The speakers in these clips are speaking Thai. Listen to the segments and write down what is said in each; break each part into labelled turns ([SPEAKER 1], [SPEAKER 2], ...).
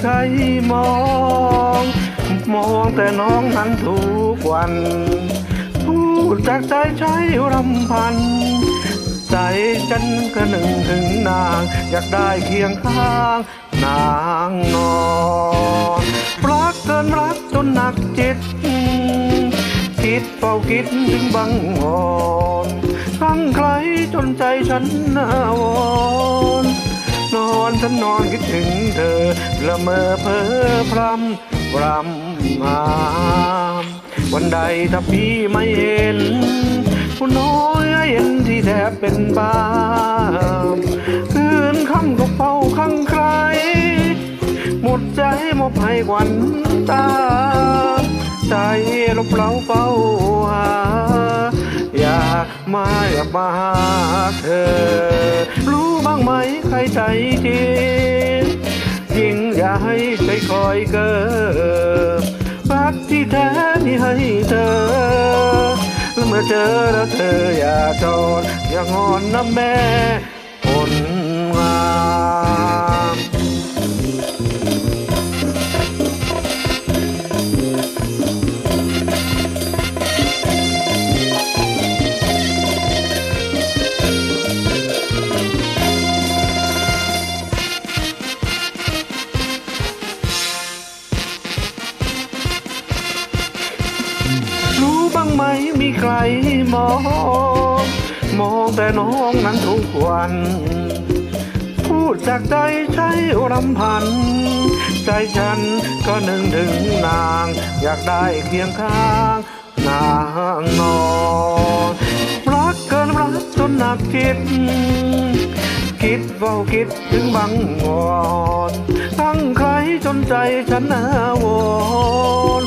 [SPEAKER 1] ใครมอง มองแต่น้องนั้นทุกวัน พูดจากใจใช้รำพัน ใจฉันก็หนึ่งถึงนาง อยากได้เคียงข้าง นางนอนรักเกินรักจนหนักจิต คิดเฝ้าคิดถึงบังวอนทั้งใครจนใจฉันนาวอน นอนฉันนอนคิดถึงเธอละเมอเพ้อพรำรำหามวันใดถ้าพี่ไม่เห็นผู้น้อยเห็นที่แทบเป็นบ้าคืนคำก็เฝ้าข้างใคร หมดใจมอบให้วันตา ใจลบเล้าเฝ้า มาอยากมาหาเธอ รู้บ้างไหมใครใจจริงยิ่งอย่าให้ใจคอยเกิดรักที่แท้มีให้เธอเมื่อเจอแล้วเธออย่าจอดอย่างอนนะแม่ มมีใครมอง มองแต่น้องนั้นทุกวัน พูดจากใจใช้รำพัน ใจฉันก็หนึ่งถึงนาง อยากได้เคียงข้าง นางนอนรักเกินรักจนหนักจิตคิดเฝ้าคิดถึงบังวอน ทั้งใครจนใจฉันนาวอน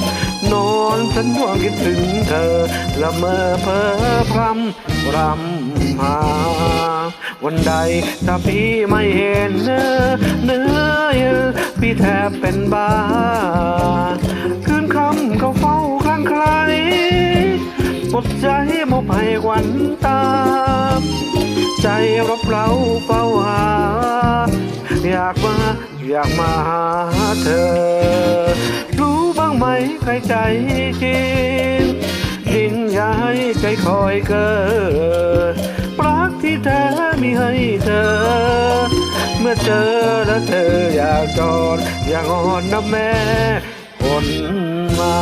[SPEAKER 1] นอนฉันห่วงคิดถึงเธอละเมอเพ้อพรำรำหา วันใดถ้าพี่ไม่เห็นเนื้อเนื้อเยื่อพี่แทบเป็นบ้า คืนคำเขาเฝ้าคลั่งใครหมดใจมอบให้ควันตา ใจรบเราเฝ้าหา อยากมา อยากมาหาเธอ ใครใจจริงยิ่งอยายให้ใจคอยเกิดรักที่แท้มีให้เธอ เมื่อเจอแล้วเธออยากจอดอย่างอ่อนนะแม่คนมา